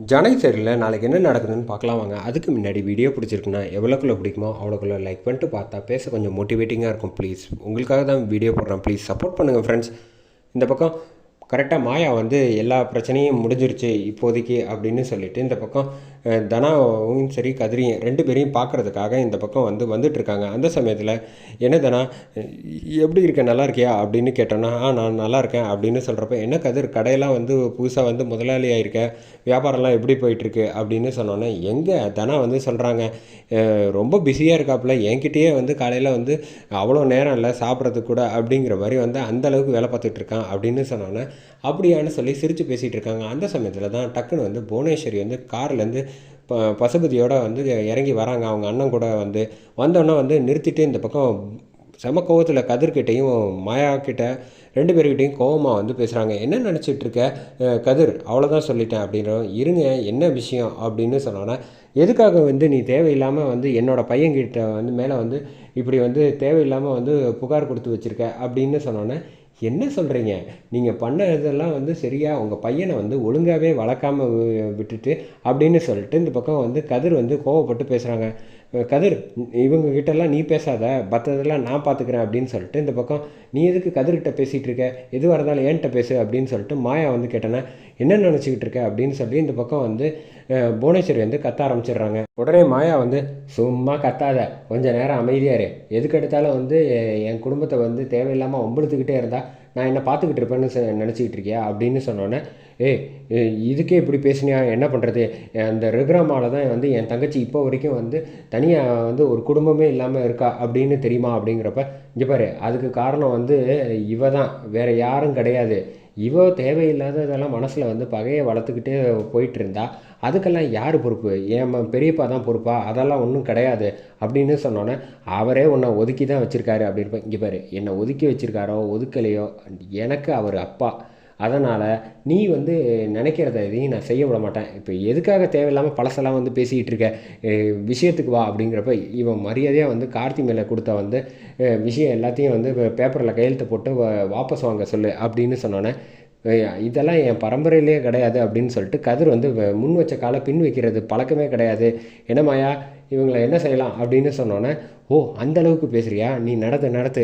ஜனை சரியில் நாளைக்கு என்ன நடக்குதுன்னு பார்க்கலாம் வாங்க. அதுக்கு முன்னாடி வீடியோ பிடிச்சிருக்குன்னா எவ்வளோக்குள்ளே பிடிக்குமோ அவ்வளோக்குள்ளே லைக் பண்ணிட்டு பார்த்தா பேச கொஞ்சம் மோட்டிவேட்டிங்காக இருக்கும் ப்ளீஸ் உங்களுக்காக தான் வீடியோ போடுறேன். ப்ளீஸ் சப்போர்ட் பண்ணுங்கள் ஃப்ரெண்ட்ஸ் இந்த பக்கம் கரெக்டாக மாயா வந்து எல்லா பிரச்சனையும் முடிஞ்சிருச்சு இப்போதைக்கு அப்படின்னு சொல்லிட்டு இந்த பக்கம் தனாவும் சரி கதிரியும் ரெண்டு பேரையும் பார்க்குறதுக்காக இந்த பக்கம் வந்து வந்துட்டுருக்காங்க. அந்த சமயத்தில் என்ன தனா எப்படி இருக்க? நல்லா இருக்கியா? அப்படின்னு கேட்டோன்னா ஆ நான் நல்லா இருக்கேன் அப்படின்னு சொல்கிறப்ப என்ன கதிர் கடையெல்லாம் வந்து புதுசாக வந்து முதலாளி ஆயிருக்க? வியாபாரம்லாம் எப்படி போயிட்டுருக்கு? அப்படின்னு சொன்னோன்னே எங்கே? தனா வந்து சொல்கிறாங்க ரொம்ப பிஸியாக இருக்காப்புல என்கிட்டயே வந்து காலையில் வந்து அவ்வளோ நேரம் இல்லை சாப்பிட்றதுக்கு கூட அப்படிங்கிற மாதிரி வந்து அந்த அளவுக்கு வேலை பார்த்துட்டு இருக்கான் அப்படின்னு சொன்னோன்னே அப்படியான்னு சொல்லி சிரித்து பேசிகிட்டு இருக்காங்க அந்த சமயத்தில் தான் டக்குன்னு வந்து புவனேஸ்வரி வந்து கார்லேருந்து ப பசுபதியோட வந்து இறங்கி வராங்க. அவங்க அண்ணன் கூட வந்து வந்தோடனே வந்து நிறுத்திட்டு இந்த பக்கம் செம கோவத்தில் கதிர்கிட்டையும் மாயா கிட்ட ரெண்டு பேர்கிட்டையும் கோவமாக வந்து பேசுகிறாங்க என்ன நினச்சிட்டு இருக்க கதிர் அவ்வளோதான் சொல்லிட்டேன் அப்படின்றோம் இருங்க என்ன விஷயம்? அப்படின்னு சொன்னோன்னா எதுக்காக வந்து நீ தேவையில்லாமல் வந்து என்னோடய பையன்கிட்ட வந்து மேலே வந்து இப்படி வந்து தேவையில்லாமல் வந்து புகார் கொடுத்து வச்சுருக்க? அப்படின்னு சொன்னோன்னே என்ன சொல்கிறீங்க நீங்கள் பண்ண இதெல்லாம் வந்து சரியாக உங்கள் பையனை வந்து ஒழுங்காகவே வளர்க்காம விட்டுட்டு அப்படின்னு சொல்லிட்டு இந்த பக்கம் வந்து கதிர் வந்து கோவப்பட்டு பேசுகிறாங்க கதிர் இவங்க கிட்டலாம் நீ பேசாத மற்றதெல்லாம் நான் பார்த்துக்கிறேன் அப்படின்னு சொல்லிட்டு இந்த பக்கம் நீ எதுக்கு கதிர்கிட்ட பேசிகிட்டு இருக்க? எதுவாக இருந்தாலும் ஏன்ட்ட பேசு அப்படின்னு சொல்லிட்டு மாயா வந்து கேட்டேன்னா என்ன நினச்சிக்கிட்டு இருக்க அப்படின்னு சொல்லி இந்த பக்கம் வந்து புவனேஸ்வரி வந்து கத்த ஆரம்பிச்சிடுறாங்க. உடனே மாயா வந்து சும்மா கத்தாத கொஞ்ச நேரம் அமைதியாரு எதுக்கெடுத்தாலும் எதுக்கு எடுத்தாலும் வந்து என் குடும்பத்தை வந்து தேவையில்லாமல் ஒம்பளுத்துக்கிட்டே இருந்தால் நான் என்ன பார்த்துக்கிட்டு இருப்பேன்னு சொ- நினச்சிக்கிட்டு இருக்கியா? அப்படின்னு சொன்னோன்னே ஏ இதுக்கே இப்படி பேசினியா? என்ன பண்ணுறது அந்த ருக்ராமால தான் வந்து என் தங்கச்சி இப்போ வரைக்கும் வந்து தனியாக வந்து ஒரு குடும்பமே இல்லாமல் இருக்கா? அப்படின்னு தெரியுமா? அப்படிங்கிறப்ப இங்கே பாரு அதுக்கு காரணம் வந்து இவ தான். வேறு யாரும் கிடையாது. இவ தேவையில்லாத இதெல்லாம் மனசில் வந்து பகையை வளர்த்துக்கிட்டே போயிட்டு இருந்தா அதுக்கெல்லாம் யார் பொறுப்பு? என் பெரியப்பா தான் பொறுப்பா? அதெல்லாம் ஒன்றும் கிடையாது அப்படின்னு சொன்னோன்னே அவரே உன்னை ஒதுக்கி தான் வச்சுருக்காரு அப்படின்னு இங்கே பாரு என்னை ஒதுக்கி வச்சுருக்காரோ ஒதுக்கலையோ எனக்கு அவர் அப்பா. அதனால் நீ வந்து நினைக்கிறத எதையும் நான் செய்ய விட மாட்டேன். இப்போ எதுக்காக தேவையில்லாமல் பழசெல்லாம் வந்து பேசிக்கிட்டு இருக்க? விஷயத்துக்கு வா அப்படிங்கிறப்ப இவன் மரியாதையாக வந்து கார்த்தி மேலே கொடுத்த வந்து விஷயம் எல்லாத்தையும் வந்து பேப்பரில் கையெழுத்து போட்டு வாபஸ் வாங்க சொல்லு அப்படின்னு சொன்னோன்னே இதெல்லாம் என் பரம்பரையிலே கிடையாது அப்படின்னு சொல்லிட்டு கதிர் வந்து வ- முன் வச்ச காலை பின் வைக்கிறது பழக்கமே கிடையாது. என்னமாயா இவங்களை என்ன செய்யலாம் அப்படின்னு சொன்னோன்னே ஓ அந்த அளவுக்கு நீ நடத்து நடத்து.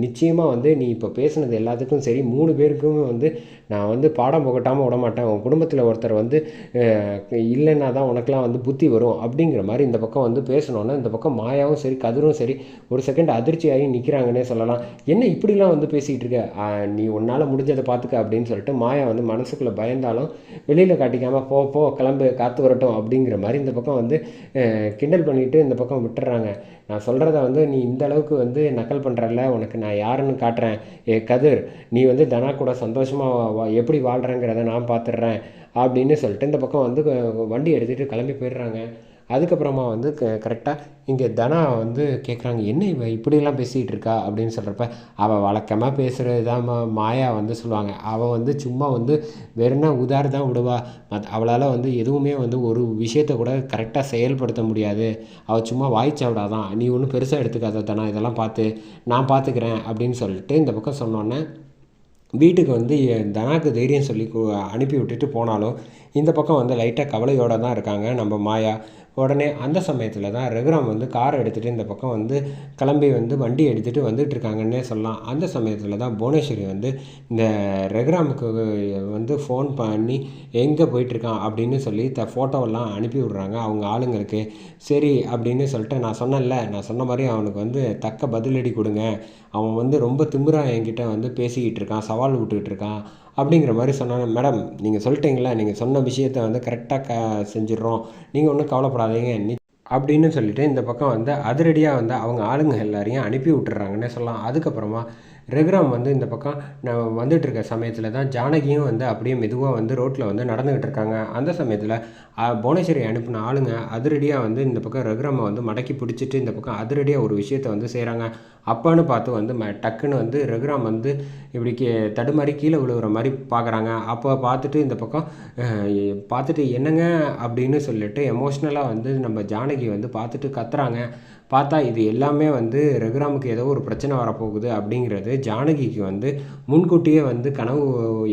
நிச்சயமாக வந்து நீ இப்போ பேசுனது எல்லாத்துக்கும் சரி. மூணு பேருக்குமே வந்து நான் வந்து பாடம் புகட்டாமல் விட மாட்டேன். உன் குடும்பத்தில் ஒருத்தர் வந்து இல்லைன்னா தான் உனக்கெலாம் வந்து புத்தி வரும். அப்படிங்கிற மாதிரி இந்த பக்கம் வந்து பேசணுன்னா இந்த பக்கம் மாயாவும் சரி கதிரும் சரி ஒரு செகண்ட் அதிர்ச்சியாகி நிற்கிறாங்கன்னே சொல்லலாம். என்ன இப்படிலாம் வந்து பேசிகிட்டு இருக்க? நீ உன்னால் முடிஞ்சதை பார்த்துக்க அப்படின்னு சொல்லிட்டு மாயா வந்து மனசுக்குள்ளே பயந்தாலும் வெளியில் காட்டிக்காமல் போ போ கிளம்பு காற்று வரட்டும் அப்படிங்கிற மாதிரி இந்த பக்கம் வந்து அஹ், கிண்டல் பண்ணிவிட்டு இந்த பக்கம் விட்டுறாங்க. நான் சொல்கிறத வந்து நீ இந்த அளவுக்கு வந்து நக்கல் பண்ணுறல உனக்கு நான் யாருன்னு காட்டுறேன். ஏ கதிர் நீ வந்து தனா கூட சந்தோஷமாக எப்படி வாழ்கிறேங்கிறத நான் பார்த்துடுறேன் அப்படின்னு சொல்லிட்டு இந்த பக்கம் வந்து வண்டி எடுத்துகிட்டு கிளம்பி போயிடுறாங்க. அதுக்கப்புறமா வந்து க கரெக்டாக இங்கே தனா வந்து கேட்குறாங்க என்ன இவ இப்படியெல்லாம் பேசிகிட்டு இருக்கா? அப்படின்னு சொல்கிறப்ப அவள் வழக்கமாக பேசுகிறது தான் மாயா வந்து சொல்லுவாங்க அவள் வந்து சும்மா வந்து வெறும்னா உதார் தான் விடுவா. மத் அவளால் வந்து எதுவுமே வந்து ஒரு விஷயத்தை கூட கரெக்டாக செயல்படுத்த முடியாது. அவள் சும்மா வாய்ச்சாவிடா தான் நீ ஒன்றும் பெருசாக எடுத்துக்காத தனா இதெல்லாம் பார்த்து நான் பார்த்துக்கிறேன் அப்படின்னு சொல்லிட்டு இந்த பக்கம் சொன்னோன்னே வீட்டுக்கு வந்து தனாக்கு தைரியம் சொல்லி அனுப்பி விட்டுட்டு போனாலும் இந்த பக்கம் வந்து லைட்டாக கவலையோடு தான் இருக்காங்க நம்ம மாயா. உடனே அந்த சமயத்தில் தான் ரகுராம் வந்து கார் எடுத்துகிட்டு இந்த பக்கம் வந்து கிளம்பி வந்து வண்டி எடுத்துகிட்டு வந்துட்டு இருக்காங்கன்னே சொல்லலாம். அந்த சமயத்தில் தான் புவனேஸ்வரி வந்து இந்த ரகுராமுக்கு வந்து ஃபோன் பண்ணி எங்கே போயிட்டுருக்கான் அப்படின்னு சொல்லி த ஃபோட்டோவெல்லாம் அனுப்பி விட்றாங்க அவங்க ஆளுங்களுக்கு சரி அப்படின்னு சொல்லிட்டு நான் சொன்னேன்ல நான் சொன்ன மாதிரி அவனுக்கு வந்து தக்க பதிலடி கொடுங்க. அவன் வந்து ரொம்ப திமிரா என்கிட்ட வந்து பேசிக்கிட்டு இருக்கான் சவால் விட்டுக்கிட்டு இருக்கான். அப்படிங்கிற மாதிரி சொன்னாங்க. மேடம் நீங்கள் சொல்லிட்டீங்களா நீங்கள் சொன்ன விஷயத்த வந்து கரெக்டாக க செஞ்சிடுறோம். நீங்கள் ஒன்றும் கவலைப்படாதீங்க. நீ அப்படின்னு சொல்லிட்டு இந்த பக்கம் வந்து அதிரடியாக வந்து அவங்க ஆளுங்க எல்லாரையும் அனுப்பி விட்டுறாங்கன்னே சொல்லலாம். அதுக்கப்புறமா ரகுராம் வந்து இந்த பக்கம் நான் வந்துட்டு இருக்க சமயத்தில் தான் ஜானகியும் வந்து அப்படியே மெதுவாக வந்து ரோட்டில் வந்து நடந்துக்கிட்டு இருக்காங்க. அந்த சமயத்தில் புவனேஸ்வரி அனுப்பின ஆளுங்க அதிரடியாக வந்து இந்த பக்கம் ரகுராமை வந்து மடக்கி பிடிச்சிட்டு இந்த பக்கம் அதிரடியாக ஒரு விஷயத்தை வந்து செய்கிறாங்க அப்பான்னு பார்த்து வந்து ம டக்குன்னு வந்து ரகுராம் வந்து இப்படி கீ தடுமாறி கீழே விழுகிற மாதிரி பார்க்குறாங்க அப்போ பார்த்துட்டு இந்த பக்கம் பார்த்துட்டு என்னங்க அப்படின்னு சொல்லிட்டு எமோஷ்னலாக வந்து நம்ம ஜானகி வந்து பார்த்துட்டு கத்துறாங்க. பார்த்தா இது எல்லாமே வந்து ரகுராமுக்கு ஏதோ ஒரு பிரச்சனை வரப்போகுது அப்படிங்கிறது ஜானகிக்கு வந்து முன்கூட்டியே வந்து கனவு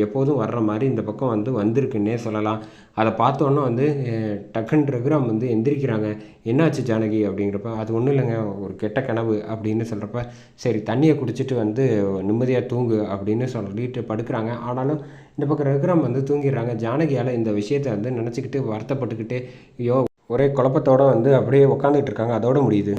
எப்போதும் வர்ற மாதிரி இந்த பக்கம் வந்து வந்திருக்குன்னே சொல்லலாம். அதை பார்த்தோன்னே வந்து டக்குன்னு ரகுராம் வந்து எந்திரிக்கிறாங்க. என்னாச்சு ஜானகி? அப்படிங்கிறப்ப அது ஒன்றும் இல்லைங்க. ஒரு கெட்ட கனவு அப்படின்னு சொல்கிறப்ப சரி தண்ணியை குடிச்சிட்டு வந்து நிம்மதியாக தூங்கு அப்படின்னு சொல்லிட்டு படுக்கிறாங்க. ஆனாலும் இந்த பக்கம் ரகுராம் வந்து தூங்கிடுறாங்க. ஜானகியால் இந்த விஷயத்தை வந்து நினச்சிக்கிட்டு வருத்தப்பட்டுக்கிட்டு ஐயோ ஒரே குழப்பத்தோடு வந்து அப்படியே உட்காந்துட்டு இருக்காங்க. அதோட முடியுது.